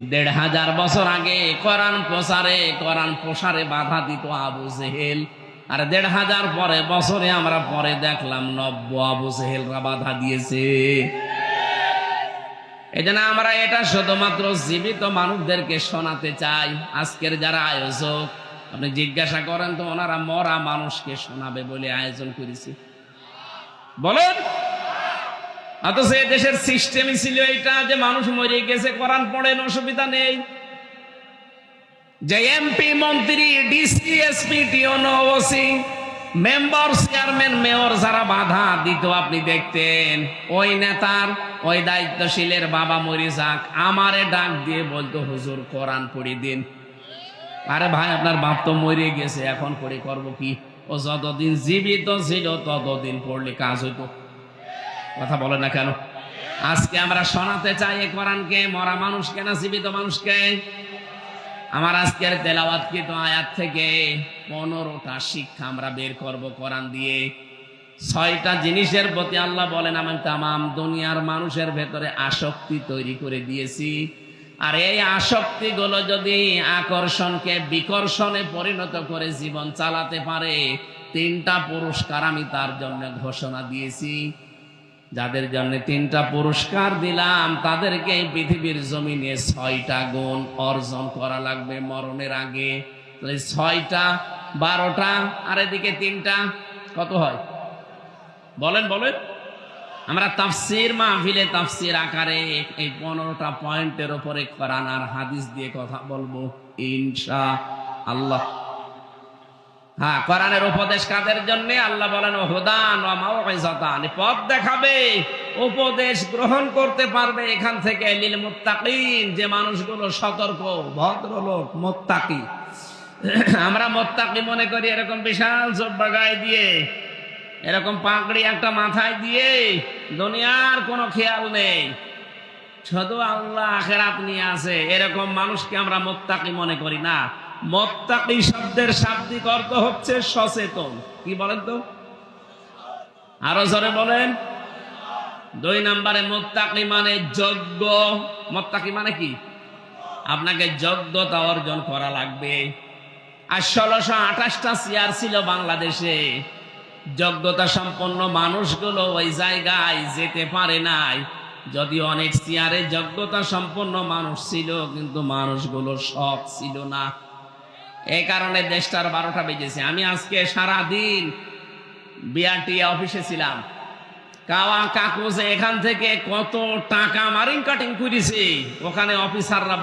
দেড় হাজার বছর আগে কোরআন প্রসারে কোরআন প্রসারে বাধা দিত আবু জেহেল। আর দেড় হাজার পরে, বছরে আমরা পরে দেখলাম নব্য আবু জেহেলরা বাধা দিয়েছে। এই জন্য আমরা এটা শুধুমাত্র জীবিত মানুষদেরকে শোনাতে চাই, আজকের যারা আয়োজক। আপনি জিজ্ঞাসা করেন তো, ওনারা মরা মানুষকে শোনাবে বলে আয়োজন করেছে। বলেন। অথচ এ দেশের সিস্টেমই ছিল এইটা যে মানুষ মরে গেছে, কোরআন পড়েন, অসুবিধা নেই। যে এমপি মন্ত্রী ডিসি এসপি টিওনো মেম্বার চেয়ারম্যান মেয়র যারা বাধা দিত, আপনি দেখতেন, ওই নেতার, ওই দায়িত্বশীলের বাবা মরে যাক, আমারে ডাক দিয়ে বলতো, হুজুর, কোরআন পড়ে দিন। আরে ভাই, আপনার বাপ তো মরে গেছে, এখন পড়ে করব কি? ও যতদিন জীবিত ছিল, ততদিন পড়লে কাজ হইতো। কথা বলে না কেন? আজকে আমরা শোনাতে চাই এ কোরআনকে, মরা মানুষকে না জীবিত মানুষকে? আমার আজকের তেলাওয়াতকৃত আয়াত থেকে পনেরোটা শিক্ষা আমরা বের করব কোরআন দিয়ে। ছয়টা জিনিসের প্রতি আল্লাহ বলেন, আমি তামাম দুনিয়ার মানুষের ভেতরে আসক্তি তৈরি করে দিয়েছি। আর এই আসক্তিগুলো যদি আকর্ষণকে বিকর্ষণে পরিণত করে জীবন চালাতে পারে, তিনটা পুরস্কার আমি তার জন্য ঘোষণা দিয়েছি। যাদের জন্য তিনটা পুরস্কার দিলাম, তাদেরকে এই পৃথিবীর জমিনে ছয়টা গুণ অর্জন করা লাগবে মরণের আগে। ছয়টা, বারোটা, আর এদিকে তিনটা, কত হয়? বলেন বলেন। আমরা তাফসির মাহফিলে তাফসির আকারে এই পনেরোটা পয়েন্টের উপরে কোরআন আর হাদিস দিয়ে কথা বলব, ইনশা আল্লাহ। হ্যাঁ কোরআনের উপদেশ কাদের জন্য? আল্লাহ বলেন, হুদান ওয়া মাউইজাতান পথ দেখাবে, উপদেশ গ্রহণ করতে পারবে এখান থেকে, লিল মুত্তাকিন, যে মানুষগুলো সতর্ক, ভদ্রলোক, মুত্তাকি। আমরা মোত্তাকি মনে করি এরকম বিশাল জব্বা গায়ে দিয়ে, এরকম পাগড়ি একটা মাথায় দিয়ে দুনিয়ার কোনো খেয়াল নেই। শুধু আল্লাহ আখেরাত নিয়ে আছে, এরকম মানুষকে আমরা মোত্তাকি মনে করি না। মোত্তাকি শব্দের শাব্দিক অর্থ হচ্ছে সচেতন। কি বলেন তো? আরও জোরে বলেন। দুই নম্বরে মানে মোত্তাকি মানে কি? আপনাকে যোগ্যতা অর্জন করা লাগবে। আর ষোলোশো আঠাশটা চেয়ার ছিল বাংলাদেশে। যোগ্যতা সম্পন্ন মানুষগুলো ওই জায়গায় যেতে পারে নাই। যদি অনেক চেয়ারে যোগ্যতা সম্পন্ন মানুষ ছিল, কিন্তু মানুষগুলো সব ছিল না। এই কারণে দেশটার বারোটা বেজেছে। আমি আজকে সারা দিন বিআরটি অফিসে ছিলাম। কাওয়া কাকুজে এখান থেকে কত টাকা মারিং কাটিং করেছে, ওখানে অফিসাররা